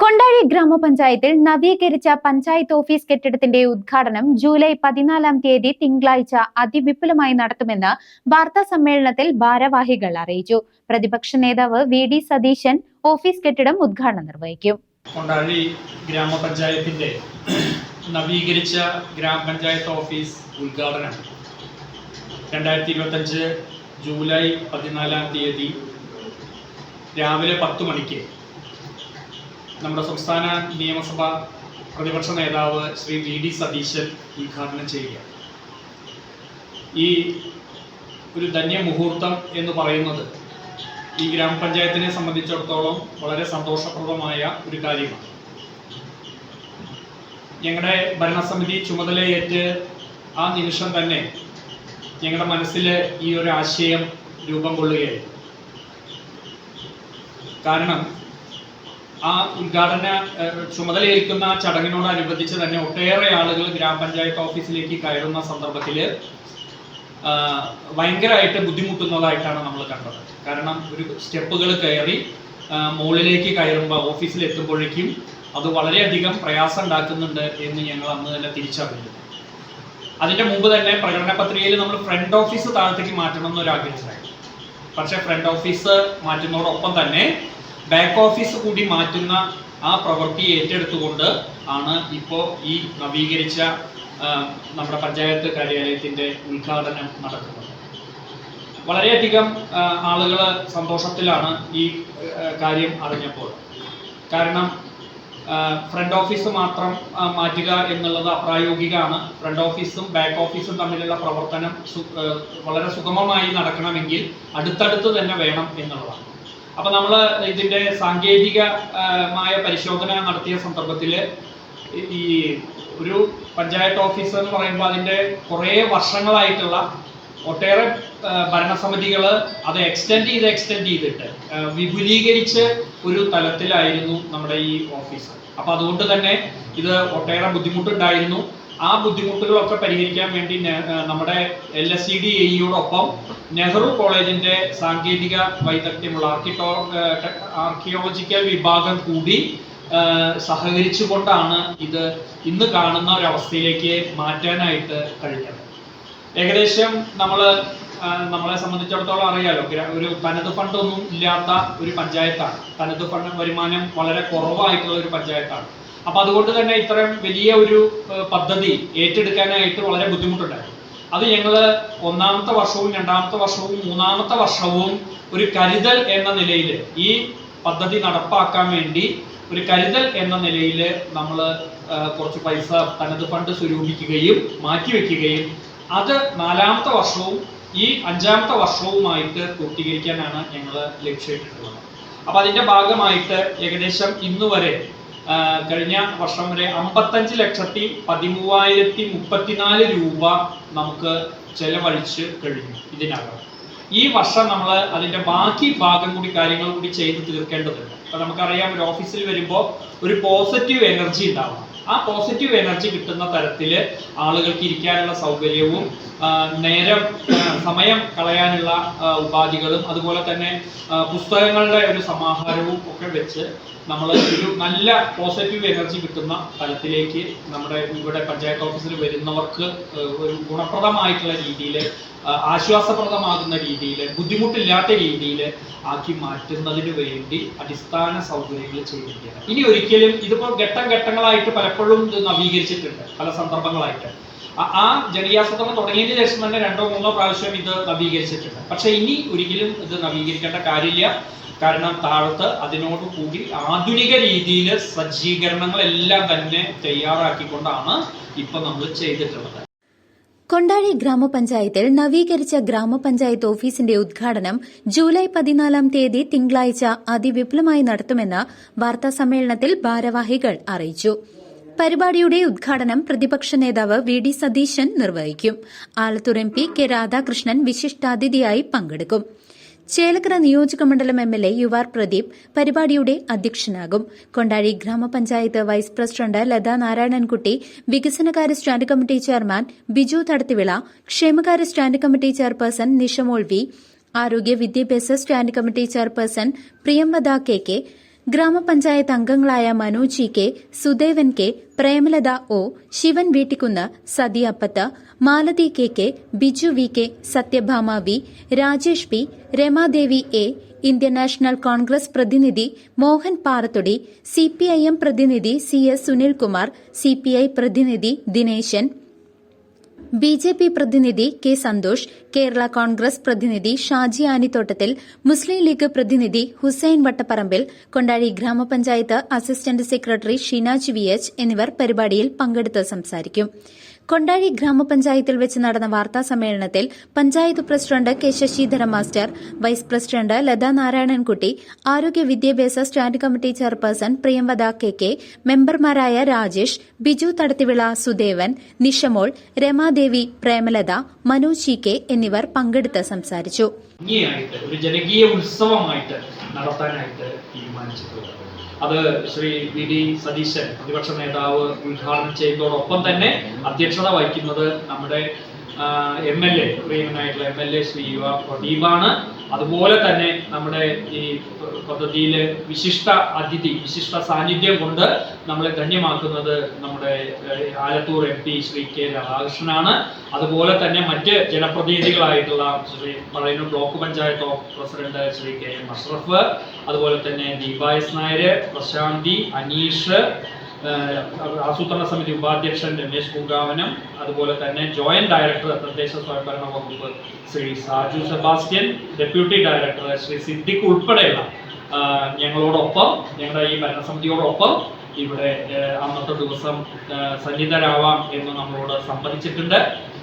കൊണ്ടാഴി ഗ്രാമപഞ്ചായത്തിൽ നവീകരിച്ച പഞ്ചായത്ത് ഓഫീസ് കെട്ടിടത്തിന്റെ ഉദ്ഘാടനം ജൂലൈ പതിനാലാം തീയതി തിങ്കളാഴ്ച അതിവിപുലമായി നടത്തുമെന്ന് വാർത്താ സമ്മേളനത്തിൽ ഭാരവാഹികൾ അറിയിച്ചു. പ്രതിപക്ഷ നേതാവ് വി ഡി സതീശൻ ഓഫീസ് കെട്ടിടം ഉദ്ഘാടനം നിർവഹിക്കും. കൊണ്ടാഴി ഗ്രാമപഞ്ചായത്തിന്റെ നവീകരിച്ച ഗ്രാമപഞ്ചായത്ത് ഓഫീസ് ഉദ്ഘാടനം രണ്ടായിരത്തി ഇരുപത്തഞ്ച് ജൂലൈ പതിനാലാം തീയതി രാവിലെ പത്ത് മണിക്ക് നമ്മുടെ സംസ്ഥാന നിയമസഭ പ്രതിപക്ഷ നേതാവ് ശ്രീ വി ഡി സതീശൻ ഉദ്ഘാടനം ചെയ്യുക. ഈ ഒരു ധന്യമുഹൂർത്തം എന്ന് പറയുന്നത് ഈ ഗ്രാമപഞ്ചായത്തിനെ സംബന്ധിച്ചിടത്തോളം വളരെ സന്തോഷപ്രദമായ ഒരു കാര്യമാണ്. ഞങ്ങളുടെ ഭരണസമിതി ചുമതലയേറ്റ് ആ നിമിഷം തന്നെ ഞങ്ങളുടെ മനസ്സിൽ ഈ ഒരു ആശയം രൂപം കൊള്ളുകയായി കാരണം ആ ഉദ്ഘാടന ചുമതലയേൽക്കുന്ന ചടങ്ങിനോടനുബന്ധിച്ച് തന്നെ ഒട്ടേറെ ആളുകൾ ഗ്രാമപഞ്ചായത്ത് ഓഫീസിലേക്ക് കയറുന്ന സന്ദർഭത്തിൽ ഭയങ്കരമായിട്ട് ബുദ്ധിമുട്ടുന്നതായിട്ടാണ് നമ്മൾ കണ്ടത്. കാരണം ഒരു സ്റ്റെപ്പുകൾ കയറി മുകളിലേക്ക് കയറുമ്പോൾ ഓഫീസിൽ എത്തുമ്പോഴേക്കും അത് വളരെയധികം പ്രയാസം ഉണ്ടാക്കുന്നുണ്ട് എന്ന് ഞങ്ങൾ അന്ന് തന്നെ തിരിച്ചറിഞ്ഞു. അതിന്റെ മുമ്പ് തന്നെ പ്രകടന പത്രികയിൽ നമ്മൾ ഫ്രണ്ട് ഓഫീസ് താഴത്തേക്ക് മാറ്റണം എന്നൊരു ആഗ്രഹമുണ്ടായിരുന്നു പക്ഷേ ഫ്രണ്ട് ഓഫീസ് മാറ്റുന്നതോടൊപ്പം തന്നെ ബാക്ക് ഓഫീസ് കൂടി മാറ്റുന്ന ആ പ്രവൃത്തി ഏറ്റെടുത്തുകൊണ്ട് ആണ് ഇപ്പോൾ ഈ നവീകരിച്ച നമ്മുടെ പഞ്ചായത്ത് കാര്യാലയത്തിന്റെ ഉദ്ഘാടനം നടക്കുന്നത്. വളരെയധികം ആളുകൾ സന്തോഷത്തിലാണ് ഈ കാര്യം അറിഞ്ഞപ്പോൾ. കാരണം ഫ്രണ്ട് ഓഫീസ് മാത്രം മാറ്റുക എന്നുള്ളത് അപ്രായോഗികമാണ്. ഫ്രണ്ട് ഓഫീസും ബാക്ക് ഓഫീസും തമ്മിലുള്ള പ്രവർത്തനം വളരെ സുഗമമായി നടക്കണമെങ്കിൽ അടുത്തടുത്ത് തന്നെ വേണം എന്നുള്ളതാണ്. അപ്പൊ നമ്മൾ ഇതിന്റെ സാങ്കേതികമായ പരിശോധന നടത്തിയ സന്ദർഭത്തിൽ ഈ ഒരു പഞ്ചായത്ത് ഓഫീസർ എന്ന് പറയുമ്പോൾ അതിന്റെ കുറേ വർഷങ്ങളായിട്ടുള്ള ഒട്ടേറെ ഭരണസമിതികൾ അത് എക്സ്റ്റെൻഡ് ചെയ്ത് എക്സ്റ്റെൻഡ് ചെയ്തിട്ട് വിപുലീകരിച്ച് ഒരു തലത്തിലായിരുന്നു നമ്മുടെ ഈ ഓഫീസ് അപ്പൊ അതുകൊണ്ട് തന്നെ ഇത് ഒട്ടേറെ ബുദ്ധിമുട്ടുണ്ടായിരുന്നു. ആ ബുദ്ധിമുട്ടുകളൊക്കെ പരിഹരിക്കാൻ വേണ്ടി നമ്മുടെ എൽ എസ് സി ഡി എയോടൊപ്പം നെഹ്റു കോളേജിന്റെ സാങ്കേതിക വൈദഗ്ധ്യമുള്ള ആർക്കിട്ടോ ആർക്കിയോളജിക്കൽ വിഭാഗം കൂടി സഹകരിച്ചു സഹകരിച്ചുകൊണ്ടാണ് ഇത് ഇന്ന് കാണുന്ന ഒരവസ്ഥയിലേക്ക് മാറ്റാനായിട്ട് കഴിഞ്ഞത് ഏകദേശം നമ്മൾ നമ്മളെ സംബന്ധിച്ചിടത്തോളം അറിയാലോ ഒരു തനത് ഫണ്ട് ഒന്നും ഇല്ലാത്ത ഒരു പഞ്ചായത്താണ്. തനത് ഫണ്ട് വരുമാനം വളരെ കുറവായിട്ടുള്ള ഒരു പഞ്ചായത്താണ്. അപ്പൊ അതുകൊണ്ട് തന്നെ ഇത്രയും വലിയ ഒരു പദ്ധതി ഏറ്റെടുക്കാനായിട്ട് വളരെ ബുദ്ധിമുട്ടുണ്ടായിരുന്നു അത് ഞങ്ങൾ ഒന്നാമത്തെ വർഷവും രണ്ടാമത്തെ വർഷവും മൂന്നാമത്തെ വർഷവും ഒരു കരുതൽ എന്ന നിലയിൽ ഈ പദ്ധതി നടപ്പാക്കാൻ വേണ്ടി ഒരു കരുതൽ എന്ന നിലയിൽ നമ്മൾ കുറച്ച് പൈസ തനത് ഫണ്ട് സ്വരൂപിക്കുകയും മാറ്റിവെക്കുകയും അത് നാലാമത്തെ വർഷവും ഈ അഞ്ചാമത്തെ വർഷവുമായിട്ട് പൂർത്തീകരിക്കാനാണ് ഞങ്ങൾ ലക്ഷ്യമിട്ടിട്ടുള്ളത്. അപ്പൊ അതിന്റെ ഭാഗമായിട്ട് ഏകദേശം ഇന്ന് വരെ ആ, കഴിഞ്ഞ വർഷം വരെ അമ്പത്തഞ്ച് ലക്ഷത്തി പതിമൂവായിരത്തി മുപ്പത്തിനാല് രൂപ നമുക്ക് ചെലവഴിച്ച് കഴിഞ്ഞു ഇതിനകം. ഈ വർഷം നമ്മൾ അതിന്റെ ബാക്കി ഭാഗം കൂടി കാര്യങ്ങൾ കൂടി ചെയ്ത് തീർക്കേണ്ടതുണ്ട്. അപ്പൊ നമുക്കറിയാം ഒരു ഓഫീസിൽ വരുമ്പോൾ ഒരു പോസിറ്റീവ് എനർജി ഉണ്ടാവണം. ആ പോസിറ്റീവ് എനർജി കിട്ടുന്ന തരത്തിൽ ആളുകൾക്ക് ഇരിക്കാനുള്ള സൗകര്യവും നേരം സമയം കളയാനുള്ള ഉപാധികളും അതുപോലെ തന്നെ പുസ്തകങ്ങളുടെ ഒരു സമാഹാരവും ഒക്കെ വെച്ച് നമ്മൾ ഒരു നല്ല പോസിറ്റീവ് എനർജി കിട്ടുന്ന തലത്തിലേക്ക് നമ്മുടെ ഇവിടെ പഞ്ചായത്ത് ഓഫീസിൽ വരുന്നവർക്ക് ഒരു ഗുണപ്രദമായിട്ടുള്ള രീതിയിൽ ആശ്വാസപ്രദമാകുന്ന രീതിയിൽ ബുദ്ധിമുട്ടില്ലാത്ത രീതിയിൽ ആക്കി മാറ്റുന്നതിന് വേണ്ടി അടിസ്ഥാന സൗകര്യങ്ങൾ ചെയ്തിരിക്കുകയാണ് ഇനി ഒരിക്കലും ഇതിപ്പോൾ ഘട്ടം ഘട്ടങ്ങളായിട്ട് പലപ്പോഴും ഇത് നവീകരിച്ചിട്ടുണ്ട് പല സന്ദർഭങ്ങളായിട്ട്. ആ- ജനകീയാസൂത്രണം തുടങ്ങിയതിന് ശേഷം തന്നെ രണ്ടോ മൂന്നോ പ്രാവശ്യം ഇത് നവീകരിച്ചിട്ടുണ്ട്. പക്ഷെ ഇനി ഒരിക്കലും ഇത് നവീകരിക്കേണ്ട കാര്യമില്ല. കാരണം താഴത്ത് അതിനോട് കൂടി ആധുനിക രീതിയിൽ സജ്ജീകരണങ്ങളെല്ലാം തന്നെ തയ്യാറാക്കിക്കൊണ്ടാണ് ഇപ്പൊ നമ്മൾ ചെയ്തിട്ടുള്ളത്. കൊണ്ടാഴി ഗ്രാമപഞ്ചായത്തിൽ നവീകരിച്ച ഗ്രാമപഞ്ചായത്ത് ഓഫീസിന്റെ ഉദ്ഘാടനം ജൂലൈ പതിനാലാം തീയതി തിങ്കളാഴ്ച അതിവിപുലമായി നടത്തുമെന്ന് വാർത്താസമ്മേളനത്തിൽ ഭാരവാഹികൾ അറിയിച്ചു. പരിപാടിയുടെ ഉദ്ഘാടനം പ്രതിപക്ഷ നേതാവ് വി ഡി സതീശൻ നിർവഹിക്കും. Alathur M P K Radhakrishnan വിശിഷ്ടാതിഥിയായി പങ്കെടുക്കും. ചേലക്കര നിയോജക മണ്ഡലം M L A U R Pradeep പരിപാടിയുടെ അധ്യക്ഷനാകും. കൊണ്ടാഴി ഗ്രാമപഞ്ചായത്ത് വൈസ് പ്രസിഡന്റ് ലതാ നാരായണൻകുട്ടി വികസനകാര്യ stand committee chairman Biju Thadathivila ക്ഷേമകാര്യ സ്റ്റാൻഡ് കമ്മിറ്റി ചെയർപേഴ്സൺ നിഷമോൾവി ആരോഗ്യ വിദ്യാഭ്യാസ stand committee chairperson Priyamvada K K ഗ്രാമപഞ്ചായത്ത് അംഗങ്ങളായ Manoj K Sudevan K Premalatha O Sivan Veettikkunnu Sathi Appath Malathi K K Biju V K Sathyabhama V Rajesh P Ramadevi A Indian National Congress പ്രതിനിധി Mohan Parathodi CPIM പ്രതിനിധി C S Sunilkumar CPI പ്രതിനിധി Dineshan B J P പ്രതിനിധി K Santhosh Kerala Congress പ്രതിനിധി ഷാജി ആനിത്തോട്ടത്തിൽ മുസ്ലിം league പ്രതിനിധി ഹുസൈൻ വട്ടപ്പറമ്പിൽ കൊണ്ടാഴി ഗ്രാമപഞ്ചായത്ത് assistant secretary Shinaj V H എന്നിവർ പരിപാടിയിൽ പങ്കെടുത്ത് സംസാരിക്കും. കൊണ്ടാഴി ഗ്രാമപഞ്ചായത്തിൽ വെച്ച് നടന്ന വാർത്താ സമ്മേളനത്തിൽ panchayat president K Sasidhara master vice president Latha Narayanankutty ആരോഗ്യ വിദ്യാഭ്യാസ stand committee chairperson Priyamvada K K മെമ്പർമാരായ രാജേഷ് ബിജു തടത്തിവിള സുദേവൻ നിഷമോൾ രമാദേവി പ്രേമലത മനോജ് ചി കെ എന്നിവർ പങ്കെടുത്ത് സംസാരിച്ചു. ഭംഗിയായിട്ട് ഒരു ജനകീയ ഉത്സവമായിട്ട് നടത്താനായിട്ട് തീരുമാനിച്ചിട്ടുള്ളത്. അത് ശ്രീ വി ഡി സതീശൻ പ്രതിപക്ഷ നേതാവ് ഉദ്ഘാടനം ചെയ്യുന്നതോടൊപ്പം തന്നെ അധ്യക്ഷത വഹിക്കുന്നത് നമ്മുടെ എം എൽ എ പ്രിയനായിട്ടുള്ള എം എൽ എ ശ്രീ പ്രദീപാണ്. അതുപോലെ തന്നെ നമ്മുടെ ഈ പദ്ധതിയിൽ വിശിഷ്ട അതിഥി വിശിഷ്ട സാന്നിധ്യം കൊണ്ട് നമ്മളെ ധന്യമാക്കുന്നത് നമ്മുടെ Alathur M P Shri K രാധാകൃഷ്ണനാണ്. അതുപോലെ തന്നെ മറ്റ് ജനപ്രതിനിധികളായിട്ടുള്ള Shri Pazhayannur block panchayat president Shri K M Ashraf അതുപോലെ തന്നെ ദീപ എസ് നായർ പ്രശാന്തി അനീഷ് ആസൂത്രണ സമിതി ഉപാധ്യക്ഷൻ രമേശ് പൂങ്കാവനം അതുപോലെ തന്നെ ജോയിന്റ് ഡയറക്ടർ തദ്ദേശ സ്വയംഭരണ വകുപ്പ് Shri Saju Sebastian deputy director Shri Siddique ഉൾപ്പെടെയുള്ള ഞങ്ങളോടൊപ്പം ഞങ്ങളുടെ ഈ ഭരണസമിതിയോടൊപ്പം ഇവിടെ അന്നത്തെ ദിവസം സന്നിധരാവാം എന്ന് നമ്മളോട് സംബന്ധിച്ചിട്ടുണ്ട്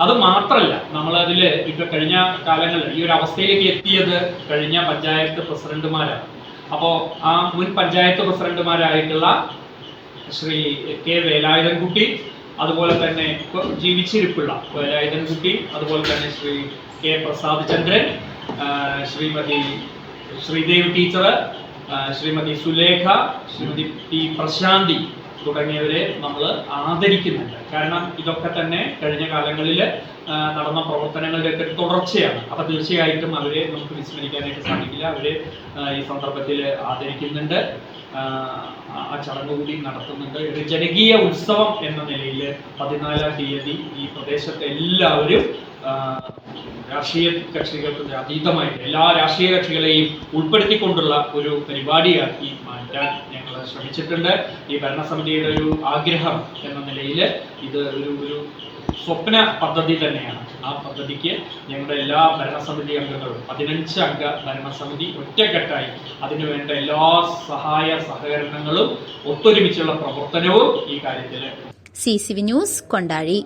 അത് മാത്രമല്ല നമ്മളതിൽ ഇപ്പൊ കഴിഞ്ഞ കാലങ്ങളിൽ ഈ ഒരു അവസ്ഥയിലേക്ക് എത്തിയത് കഴിഞ്ഞ പഞ്ചായത്ത് പ്രസിഡന്റുമാരാണ്. അപ്പോൾ ആ മുൻ പഞ്ചായത്ത് പ്രസിഡന്റുമാരായിട്ടുള്ള ശ്രീ കെ വേലായുധൻകുട്ടി അതുപോലെ തന്നെ ജീവിച്ചിരിപ്പുള്ള വേലായുധൻകുട്ടി അതുപോലെ തന്നെ Shri K Prasad Chandran Shrimati Sreedev teacher Shrimati Sulekha Shrimati P Prasanthi തുടങ്ങിയവരെ നമ്മൾ ആദരിക്കുന്നുണ്ട്. കാരണം ഇതൊക്കെ തന്നെ കഴിഞ്ഞ കാലങ്ങളിൽ നടന്ന പ്രവർത്തനങ്ങളുടെയൊക്കെ ഒരു തുടർച്ചയാണ്. അപ്പൊ തീർച്ചയായിട്ടും അവരെ നമുക്ക് വിസ്മരിക്കാനായിട്ട് സാധിക്കില്ല. അവരെ ഈ സന്ദർഭത്തിൽ ആദരിക്കുന്നുണ്ട്. ആ, ചടങ്ങ് കൂടി നടത്തുന്നുണ്ട്. ഒരു ജനകീയ ഉത്സവം എന്ന നിലയിൽ പതിനാലാം തീയതി ഈ പ്രദേശത്തെ എല്ലാവരും രാഷ്ട്രീയ കക്ഷികൾക്ക് അതീതമായിട്ട് എല്ലാ രാഷ്ട്രീയ കക്ഷികളെയും ഉൾപ്പെടുത്തിക്കൊണ്ടുള്ള ഒരു പരിപാടിയാക്കി മാറ്റാൻ ഞങ്ങൾ ശ്രമിച്ചിട്ടുണ്ട്. ഈ ഭരണസമിതിയുടെ ഒരു ആഗ്രഹം എന്ന നിലയിൽ ഇത് ഒരു ഒരു സ്വപ്ന പദ്ധതി തന്നെയാണ്. ആ പദ്ധതിക്ക് ഞങ്ങളുടെ എല്ലാ ഭരണസമിതി അംഗങ്ങളും പതിനഞ്ച് അംഗ ഭരണസമിതി ഒറ്റക്കെട്ടായി അതിനുവേണ്ട എല്ലാ സഹായ സഹകരണങ്ങളും ഒത്തൊരുമിച്ചുള്ള പ്രവർത്തനവും ഈ കാര്യത്തിൽ C C V news Kondazhi.